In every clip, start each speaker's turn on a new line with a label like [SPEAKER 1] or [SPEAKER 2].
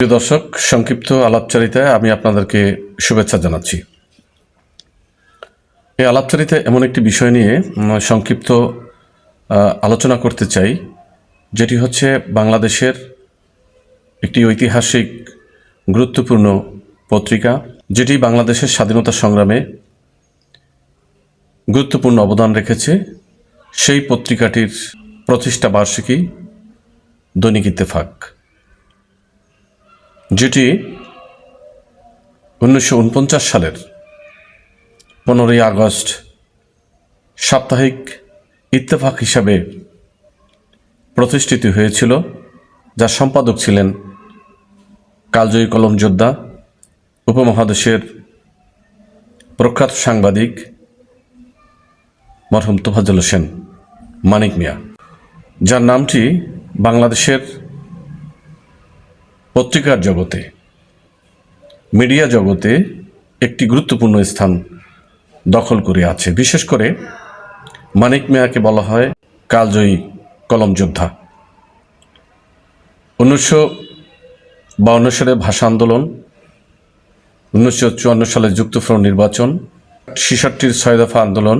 [SPEAKER 1] প্রিয় দর্শক, সংক্ষিপ্ত আলাপচারিতায় আমি আপনাদেরকে শুভেচ্ছা জানাচ্ছি। এই আলাপচারিতায় এমন একটি বিষয় নিয়ে সংক্ষিপ্ত আলোচনা করতে চাই, যেটি হচ্ছে বাংলাদেশের একটি ঐতিহাসিক গুরুত্বপূর্ণ পত্রিকা, যেটি বাংলাদেশের স্বাধীনতা সংগ্রামে গুরুত্বপূর্ণ অবদান রেখেছে। সেই পত্রিকাটির প্রতিষ্ঠা বার্ষিকী দৈনিক ইত্তেফাক। যেটি উনিশশো উনপঞ্চাশ সালের পনেরোই আগস্ট সাপ্তাহিক ইত্তেফাক হিসাবে প্রতিষ্ঠিত হয়েছিল যার সম্পাদক ছিলেন কালজয়ী কলম যোদ্ধা, উপমহাদেশের প্রখ্যাত সাংবাদিক মরহম তোফাজ্জল হোসেন মানিক মিয়া। যার নামটি বাংলাদেশের পত্রিকার জগতে, মিডিয়া জগতে একটি গুরুত্বপূর্ণ স্থান দখল করে আছে। বিশেষ করে মানিক মিয়াকে বলা হয় কালজয়ী কলম যোদ্ধা। উনিশশো বাউন্ন সালে ভাষা আন্দোলন, উনিশশো চুয়ান্ন সালে যুক্তফ্রন্ট নির্বাচন, ছিষট্টির ছয় দফা আন্দোলন,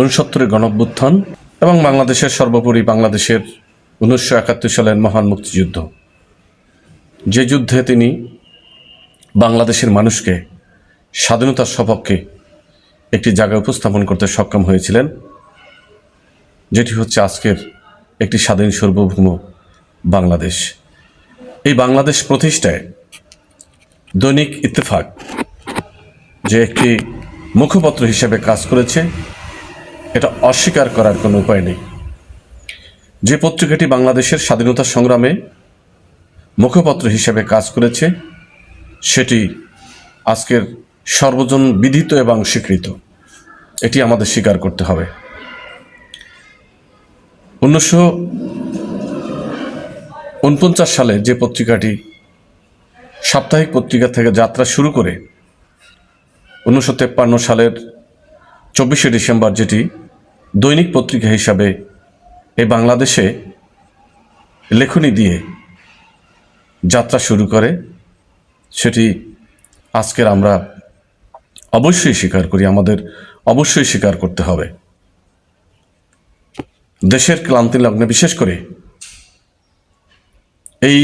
[SPEAKER 1] উনসত্তরের গণঅভ্যুত্থান এবং বাংলাদেশের সর্বোপরি বাংলাদেশের উনিশশো একাত্তর সালের মহান মুক্তিযুদ্ধ। যে যুদ্ধে তিনি বাংলাদেশের মানুষকে, স্বাধীনতার সপক্ষে একটি জায়গায় উপস্থাপন করতে সক্ষম হয়েছিলেন, যেটি হচ্ছে আজকের একটি স্বাধীন সার্বভৌম বাংলাদেশ। এই বাংলাদেশ প্রতিষ্ঠায় দৈনিক ইত্তেফাক যে একটি মুখপত্র হিসেবে কাজ করেছে, এটা অস্বীকার করার কোনো উপায় নেই। যে পত্রিকাটি বাংলাদেশের স্বাধীনতা সংগ্রামে মুখপত্র হিসেবে কাজ করেছে, সেটি আজকের সর্বজন বিদিত এবং স্বীকৃত। এটি আমাদের স্বীকার করতে হবে। উনিশশো উনপঞ্চাশ সালে যে পত্রিকাটি সাপ্তাহিক পত্রিকা থেকে যাত্রা শুরু করে, উনিশশো তেপ্পান্ন সালের চব্বিশে ডিসেম্বর যেটি দৈনিক পত্রিকা হিসাবে এই বাংলাদেশে লেখনী দিয়ে যাত্রা শুরু করে, সেটি আজকের আমরা অবশ্যই স্বীকার করি, আমাদের অবশ্যই স্বীকার করতে হবে। দেশের ক্লান্তি লগ্নে বিশেষ করে এই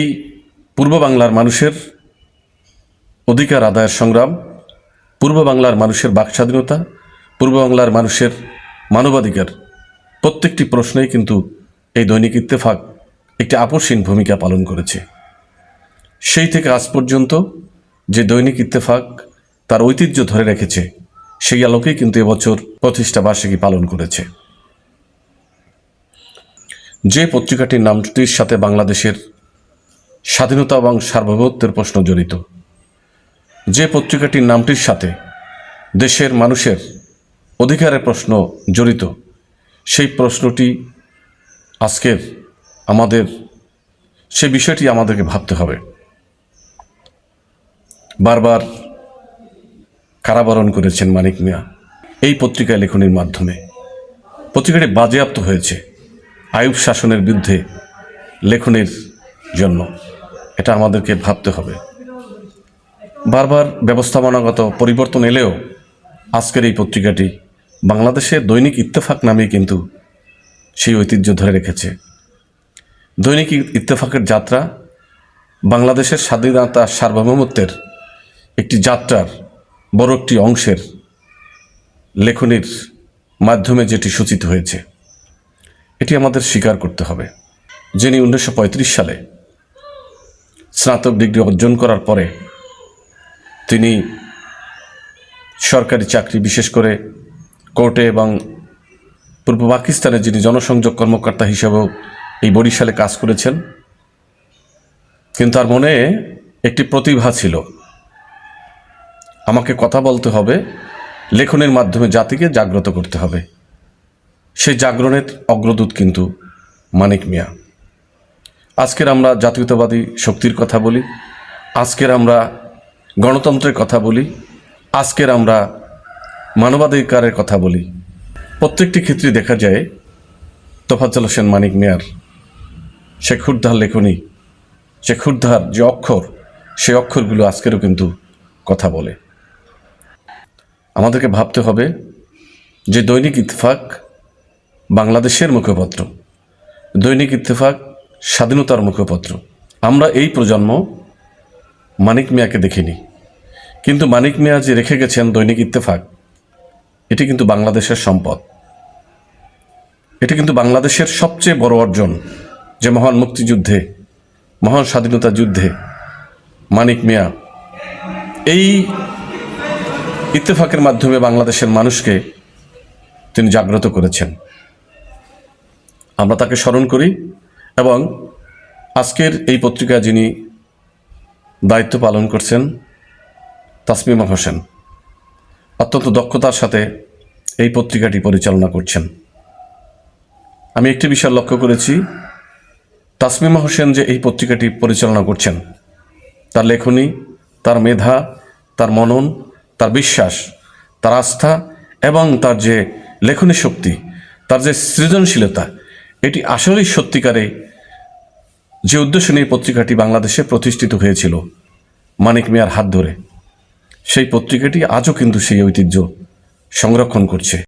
[SPEAKER 1] পূর্ব বাংলার মানুষের অধিকার আদায়ের সংগ্রাম, পূর্ব বাংলার মানুষের বাক স্বাধীনতা, পূর্ব বাংলার মানুষের মানবাধিকার, প্রত্যেকটি প্রশ্নেই কিন্তু এই দৈনিক ইত্তেফাক একটি আপসীন ভূমিকা পালন করেছে। সেই থেকে আজ পর্যন্ত যে দৈনিক ইত্তেফাক তার ঐতিহ্য ধরে রেখেছে, সেই আলোকেই কিন্তু এবছর প্রতিষ্ঠা বার্ষিকী পালন করেছে। যে পত্রিকাটির নামটির সাথে বাংলাদেশের স্বাধীনতা এবং সার্বভৌমত্বের প্রশ্ন জড়িত, যে পত্রিকাটির নামটির সাথে দেশের মানুষের অধিকারের প্রশ্ন জড়িত, সেই প্রশ্নটি আজকের আমাদের সে বিষয়টি আমাদেরকে ভাবতে হবে। বারবার কারাবরণ করেছেন মানিক মিয়া। এই পত্রিকায় লেখনির মাধ্যমে। পত্রিকাটি বাজেয়াপ্ত হয়েছে আয়ুব শাসনের বিরুদ্ধে লেখনির জন্য। এটা আমাদেরকে ভাবতে হবে। বারবার ব্যবস্থাপনাগত পরিবর্তন এলেও আজকের এই পত্রিকাটি বাংলাদেশের দৈনিক ইত্তেফাক নামেই কিন্তু সেই ঐতিহ্য ধরে রেখেছে। দৈনিক ইত্তেফাকের যাত্রা বাংলাদেশের স্বাধীনতা সার্বভৌমত্বের একটি যাত্রার বড় একটি অংশের লেখনির মাধ্যমে যেটি সূচিত হয়েছে, এটি আমাদের স্বীকার করতে হবে। যিনি উনিশশো পঁয়ত্রিশ সালে স্নাতক ডিগ্রি অর্জন করার পরে তিনি সরকারি চাকরি, বিশেষ করে কোর্টে এবং পূর্ব পাকিস্তানে যিনি জনসংযোগ কর্মকর্তা হিসেবেও এই বরিশালে কাজ করেছেন, কিন্তু তার মনে একটি প্রতিভা ছিল। আমাকে কথা বলতে হবে, লেখনের মাধ্যমে জাতিকে জাগ্রত করতে হবে। সেই জাগরণের অগ্রদূত কিন্তু মানিক মিয়া। আজকের আমরা জাতীয়তাবাদী শক্তির কথা বলি, আজকের আমরা গণতন্ত্রের কথা বলি, আজকের আমরা মানবাধিকারের কথা বলি। প্রত্যেকটি ক্ষেত্রে দেখা যায়, তোফাজ্জল হোসেন মানিক মিয়ার সে ক্ষুদ্ধার লেখনী যে ক্ষুরধার যে অক্ষর সেই অক্ষরগুলো আজকেরও কিন্তু কথা বলে। আমাদেরকে ভাবতে হবে যে দৈনিক ইত্তেফাক বাংলাদেশের মুখপত্র। দৈনিক ইত্তেফাক স্বাধীনতার মুখপত্র। আমরা এই প্রজন্ম মানিক মিয়াকে দেখিনি। কিন্তু মানিক মিয়া যে রেখে গেছেন দৈনিক ইত্তেফাক, এটি কিন্তু বাংলাদেশের সম্পদ। এটি কিন্তু বাংলাদেশের সবচেয়ে বড় অর্জন যে মহান মুক্তিযুদ্ধে, মহান স্বাধীনতা যুদ্ধে মানিক মিয়া এই ইত্তেফাকের মাধ্যমে বাংলাদেশের মানুষকে তিনি জাগ্রত করেছেন। আমরা তাকে স্মরণ করি এবং আজকের এই পত্রিকা যিনি দায়িত্ব পালন করছেন, তাসমিমা হোসেন, অত্যন্ত দক্ষতার সাথে এই পত্রিকাটি পরিচালনা করছেন। আমি একটি বিষয় লক্ষ্য করেছি, তাসমিমা হোসেন যে এই পত্রিকাটি পরিচালনা করছেন, তার লেখনী, তার মেধা, তার মনন তার বিশ্বাস, তার আস্থা এবং তার যে লেখনী শক্তি, তার যে সৃজনশীলতা, এটি আসলেই সত্যিকারে যে উদ্দেশ্য নিয়ে পত্রিকাটি বাংলাদেশে প্রতিষ্ঠিত হয়েছিল, মানিক মিয়ার হাত ধরে। সেই পত্রিকাটি আজও কিন্তু সেই ঐতিহ্য সংরক্ষণ করছে।